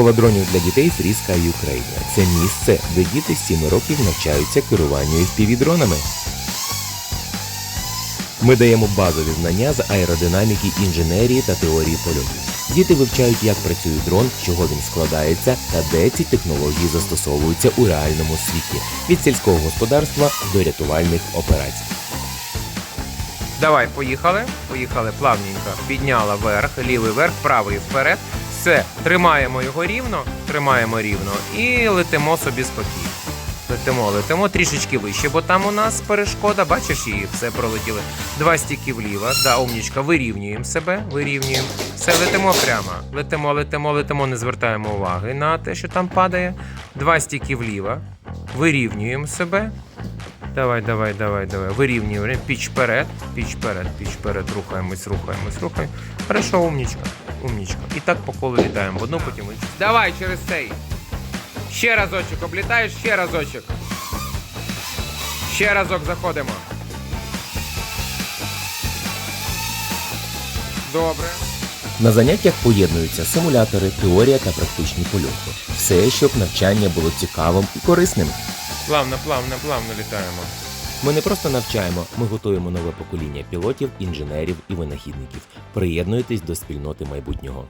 Школа дронів для дітей Free Sky Ukraine. Це місце, де діти з 7 років навчаються керуванню FPV-дронами. Ми даємо базові знання з аеродинаміки, інженерії та теорії польотів. Діти вивчають, як працює дрон, чого він складається та де ці технології застосовуються у реальному світі від сільського господарства до рятувальних операцій. Давай, поїхали. Поїхали плавненько. Підняла вверх, лівий вверх, правий вперед. Все, тримаємо його рівно, тримаємо рівно і летимо собі спокійно. Летимо, летимо трішечки вище, бо там у нас перешкода, бачиш її, все пролетіли. Два стіки вліво, да, умнічка, вирівнюємо себе, вирівнюємо. Все, летимо прямо. Летимо, летимо, летимо, не звертаємо уваги на те, що там падає. Два стіки вліво, вирівнюємо себе. Давай, давай, давай, давай. Вирівнюємо. Піч вперед, піч вперед, піч вперед. Рухаємось, рухаємось, рухаємось. Хорошо, умнічка. Умнічка. І так по колу літаємо. В одну, потім в іншу. Давай через цей. Ще разочок, облітаєш, ще разочок. Ще разок заходимо. Добре. На заняттях поєднуються симулятори, теорія та практичні польоти. Все, щоб навчання було цікавим і корисним. Плавно, плавно, плавно літаємо. Ми не просто навчаємо, ми готуємо нове покоління пілотів, інженерів і винахідників. Приєднуйтесь до спільноти майбутнього.